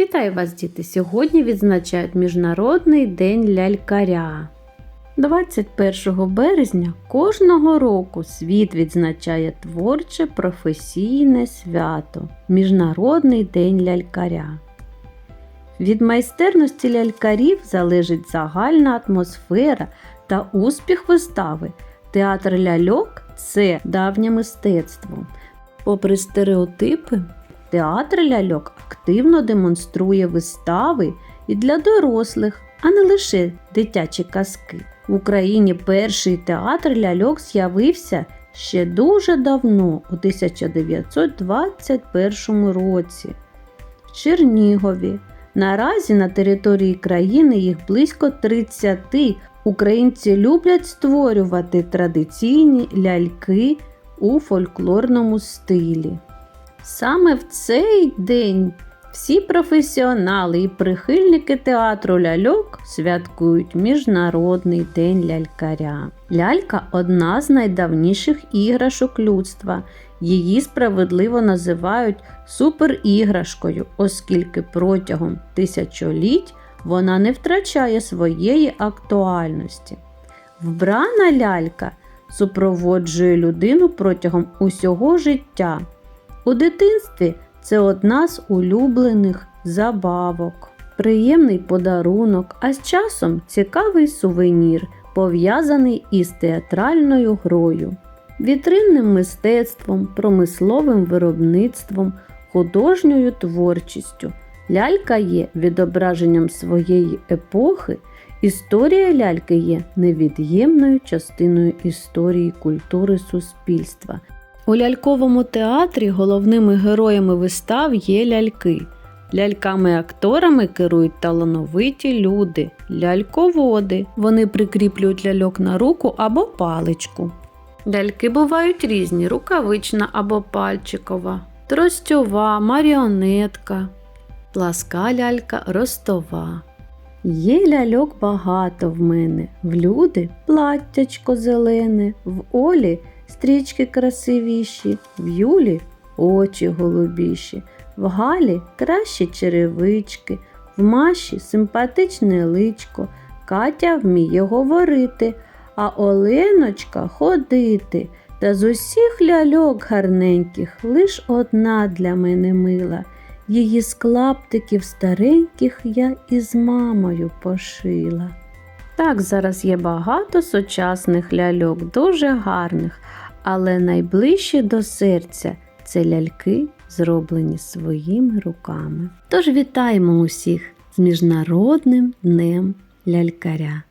Вітаю вас, діти! Сьогодні відзначають Міжнародний день лялькаря. 21 березня кожного року світ відзначає творче професійне свято Міжнародний день лялькаря. Від майстерності лялькарів залежить загальна атмосфера та успіх вистави. Театр ляльок це давнє мистецтво. Попри стереотипи, театр ляльок активно демонструє вистави і для дорослих, а не лише дитячі казки. В Україні перший театр ляльок з'явився ще дуже давно, у 1921 році. В Чернігові. Наразі на території країни їх близько 30. Українці люблять створювати традиційні ляльки у фольклорному стилі. Саме в цей день всі професіонали і прихильники театру ляльок святкують Міжнародний день лялькаря. Лялька одна з найдавніших іграшок людства. Її справедливо називають суперіграшкою, оскільки протягом тисячоліть вона не втрачає своєї актуальності. Вбрана лялька супроводжує людину протягом усього життя. У дитинстві це одна з улюблених забавок, приємний подарунок, а з часом цікавий сувенір, пов'язаний із театральною грою, вітринним мистецтвом, промисловим виробництвом, художньою творчістю. Лялька є відображенням своєї епохи. Історія ляльки є невід'ємною частиною історії культури суспільства. У ляльковому театрі головними героями вистав є ляльки. Ляльками-акторами керують талановиті люди, ляльководи. Вони прикріплюють ляльок на руку або паличку. Ляльки бувають різні: рукавична або пальчикова, тростьова, маріонетка, пласка лялька, ростова. Є ляльок багато в мене, в люди платтячко зелене, в Олі стрічки красивіші, в Юлі очі голубіші, в Галі кращі черевички, в Маші симпатичне личко, Катя вміє говорити, а Оленочка ходити. Та з усіх ляльок гарненьких лиш одна для мене мила. Її з клаптиків стареньких я із мамою пошила. Так, зараз є багато сучасних ляльок, дуже гарних, але найближчі до серця це ляльки, зроблені своїми руками. Тож вітаємо усіх з Міжнародним днем лялькаря!